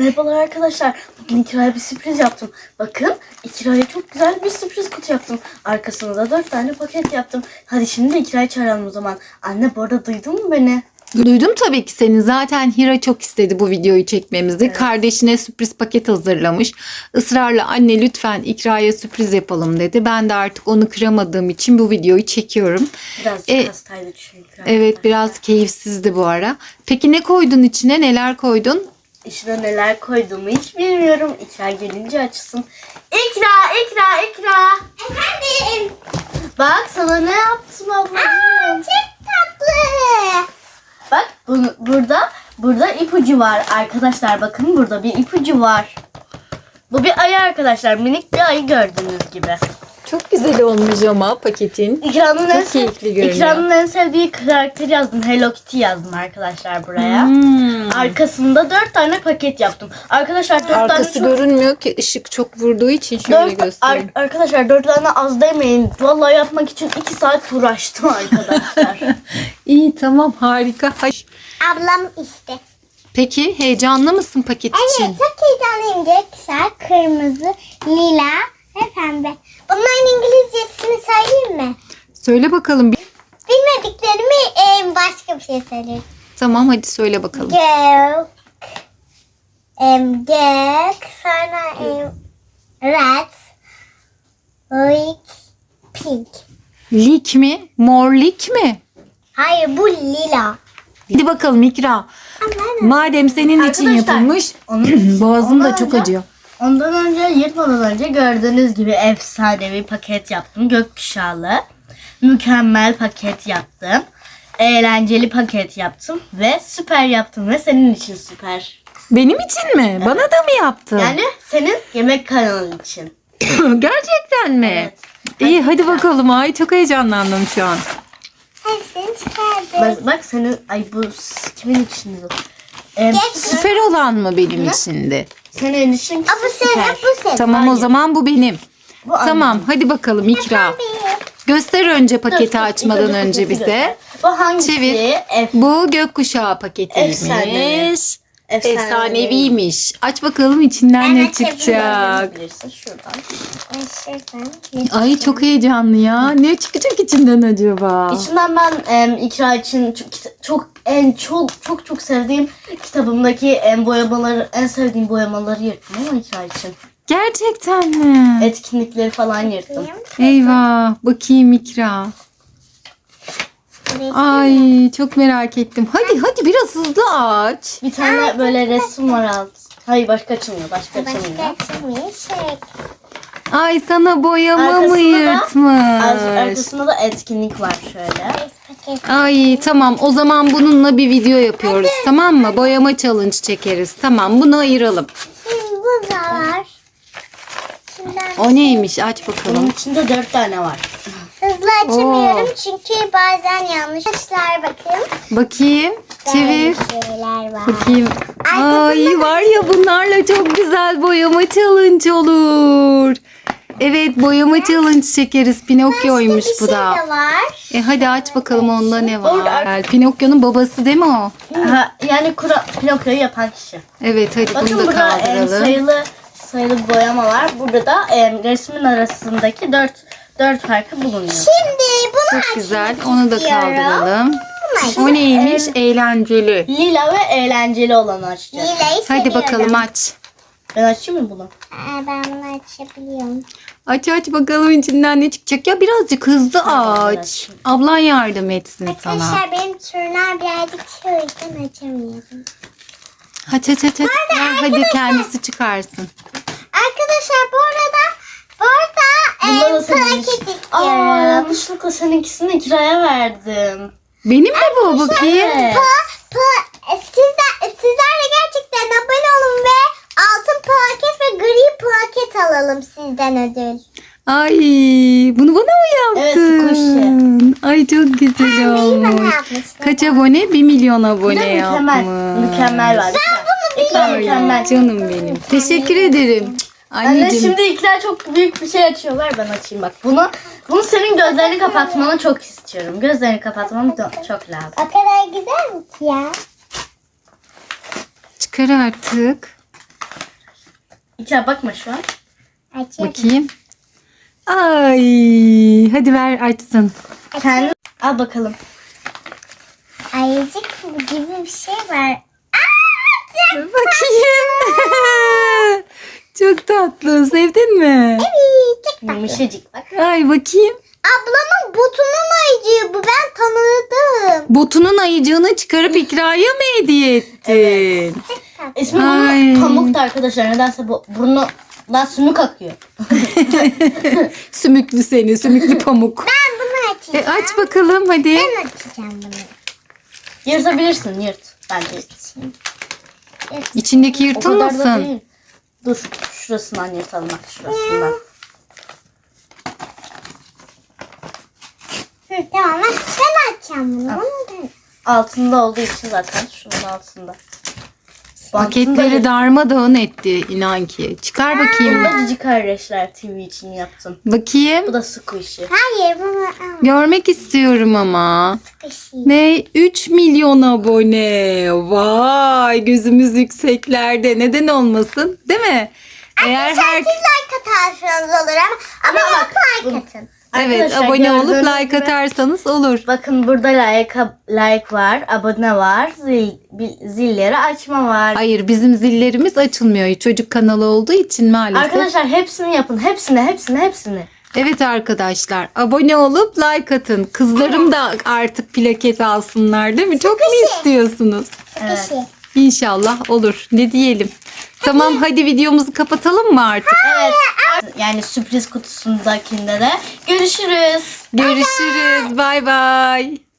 Merhabalar arkadaşlar. Bugün İkra'ya bir sürpriz yaptım. Bakın İkra'ya çok güzel bir sürpriz kutu yaptım. Arkasına da dört tane paket yaptım. Hadi şimdi İkra'yı çağıralım o zaman. Anne bu arada duydun mu beni? Duydum tabii ki seni. Zaten Hira çok istedi bu videoyu çekmemizi. Kardeşine sürpriz paket hazırlamış. Israrla anne lütfen İkra'ya sürpriz yapalım dedi. Ben de artık onu kıramadığım için bu videoyu çekiyorum. Birazcık E, hastaydı çünkü. Evet biraz keyifsizdi bu ara. Peki ne koydun içine? Neler koydun? İçine neler koyduğumu hiç bilmiyorum. İkra gelince açsın. İkra, İkra, İkra. Efendim. Bak sana ne yaptım ablacığım. Çok tatlı. Bak bunu, burada burada ipucu var arkadaşlar. Bakın burada bir ipucu var. Bu bir ayı arkadaşlar. Minik bir ayı gördüğünüz gibi. Çok güzel olmuş ama paketin. İkranın Çok en, keyifli görünüyor. İkranın en sevdiği karakteri yazdım. Hello Kitty yazdım arkadaşlar buraya. Hmm. Arkasında dört tane paket yaptım. Arkadaşlar dört Arkası tane çok... görünmüyor ki ışık çok vurduğu için şöyle Dört, göstereyim. ar- arkadaşlar dört tane az demeyin. Vallahi yapmak için iki saat uğraştım arkadaşlar. İyi tamam harika. Hay- Ablam işte. Peki heyecanlı mısın paket için? Evet çok heyecanlıyım. Göksel, kırmızı, lila ve pembe. Bunların İngilizcesini söyleyeyim mi? Söyle bakalım. Bilmediklerimi e, başka bir şey söyleyeyim. Tamam hadi söyle bakalım. Gök, em, gök, sonra em, red, like, pink. Lik mi? Mor lik mi? Hayır bu lila. Hadi bakalım İkra. Madem senin için Arkadaşlar, yapılmış onun- boğazım da ondan çok önce- acıyor. Ondan önce yırtmadan önce gördüğünüz gibi efsane bir paket yaptım. Gökkuşağlı. Mükemmel paket yaptım. Eğlenceli paket yaptım. Ve süper yaptım. Ve senin için süper. Benim için mi? Bana da mı yaptın? Yani senin yemek kanalın için. Gerçekten mi? Evet. İyi hadi bakalım. Ay çok heyecanlandım şu an. Bak, bak senin ay bu kimin içinde? Ee, Süper olan mı benim içindi? senin için Aa, bu senin, süper. bu senin. Tamam o zaman bu benim. Bu. Tamam hadi bakalım İkra. Göster önce Dur, paketi dur, açmadan ilk önce paketi bize. göster. Bu hangisi? Çevir. Ef- Bu gökkuşağı paketiymiş. Efsanevi. Efsanevi. Efsaneviymiş. Aç bakalım içinden ne çıkacak. Bilirsin şuradan. Ay çok heyecanlı ya. Ne çıkacak içinden acaba? İçinden ben em, ikra için çok, çok en çok çok çok sevdiğim kitabımdaki em, boyamaları en sevdiğim boyamaları yırttım ama ikra için. Gerçekten mi? Etkinlikleri falan yırttım. Eyvah. Bakayım İkra. Ay çok merak ettim. Hadi hadi biraz hızlı aç. Bir tane böyle resim var alt. Hayır başka açılmıyor. Başka Başka açılmıyor. açılmıyor. Şey. Ay sana boyama mı Arkasında da- yırtmış? Ar- Arkasında da etkinlik var şöyle. Ay tamam o zaman bununla bir video yapıyoruz tamam mı? Boyama challenge çekeriz. Tamam bunu ayıralım. Şimdi bu da var. Şimdiden O neymiş aç Bunun bakalım. içinde dört tane var. hızlı açamıyorum çünkü bazen yanlış. Arkadaşlar bakın. Bakayım çevir. Böyle şeyler var. Bakayım. Ay var ya bunlarla çok güzel boyama challenge olur. Evet boyama challenge çekeriz. Pinokyo'ymuş Başka bu bir da. şey de var. E hadi aç bakalım onda ne Orada. var. Pinokyo'nun babası değil mi o? Ha, yani kura, Pinokyo'yu yapan kişi. Evet hadi Bakın bunu da burada em, kaldıralım. sayılı sayılı bir boyama var. Burada da em, resmin arasındaki dört dört farkı bulunuyor. Şimdi bunu Çok güzel. Onu da istiyorum. kaldıralım. O neymiş? Eğlenceli. Lila ve eğlenceli olanı açacağız. Lilayı Hadi seviyorum. bakalım aç. Ben açayım mı bunu? Aa, ben bunu açabiliyorum. Aç aç bakalım içinden ne çıkacak. Ya birazcık hızlı aç. Ablan yardım etsin sana. Arkadaşlar benim tırnağım birazcık şey o yüzden açamıyorum. Aç aç aç aç. Ver, hadi kendisi çıkarsın. Arkadaşlar bu arada burada Bunda da e, senin plaket için. Aa, istiyorum. yanlışlıkla seninkisini kiraya verdim. Benim mi bu bakayım? Evet. Pa, pa, e, sizler, sizler de gerçekten abone olun ve altın plaket ve gri plaket alalım sizden ödül. Ay bunu bana mı Evet, yaptın? Ay çok güzel bana olmuş. Kaç abone? 1 milyon abone de yapmış. mükemmel. Mükemmel var. İkra Ay, mükemmel. Canım benim. Teşekkür ederim. Anne şimdi ikra çok büyük bir şey açıyorlar ben açayım bak. Bunu bunu senin gözlerini kapatmanı çok istiyorum. Gözlerini kapatmanı çok lazım. O kadar güzel mi ki ya? Çıkar artık. İkra bakma şu an. Açıyorum. Bakayım. Ay, hadi ver açsın. Kendi al bakalım. Ayıcık gibi bir şey var. Bakayım. Çok tatlı. Sevdin mi? Evet, çok tatlı. Yumuşacık bak. Ay bakayım. Ablamın botunun ayıcığı bu. Ben tanıdım. Botunun ayıcığını çıkarıp ikraya mı hediye ettin? İsmi Ay. bunun Pamuk'tu arkadaşlar. Nedense bu burnundan sümük akıyor. Sümüklü seni, sümüklü pamuk. Ben bunu E, açacağım. aç bakalım hadi. Ben açacağım bunu. Yırtabilirsin yırt. Bence yırt. İçindeki O kadar da yırtılmasın. değil. Dur şurasından yırtalım bak şurasından. Hı, tamam ben, ben açacağım bunu. Bunu ben. Altında olduğu için zaten şunun altında. Paketleri darmadağın etti inan ki. Çıkar bakayım. Bunu da Cici Kardeşler TV için yaptım. Bu Bakayım. da squishy. Hayır bunu al. Görmek istiyorum ama. Ne? 3 milyon abone. Vay gözümüz yükseklerde. Neden olmasın? Değil mi? Eğer her Siz like atarsanız olur ama ama bak, like bu- atın. Evet Arkadaşlar abone olup gördüğünüz like gibi- atarsanız olur. Bakın burada like, like var, abone var, zil, bil- zilleri açma var. Hayır bizim zillerimiz açılmıyor. Çocuk kanalı olduğu için maalesef. Arkadaşlar hepsini yapın. Hepsini, hepsini, hepsini. Evet arkadaşlar abone olup like atın. Kızlarım da artık plaket alsınlar değil mi? Çok mu Sıkışı. istiyorsunuz? Evet. Kışı. İnşallah olur. Ne diyelim? Tamam hadi videomuzu kapatalım mı artık? Evet. Yani sürpriz kutusundakinde de görüşürüz. Görüşürüz. Bay bay.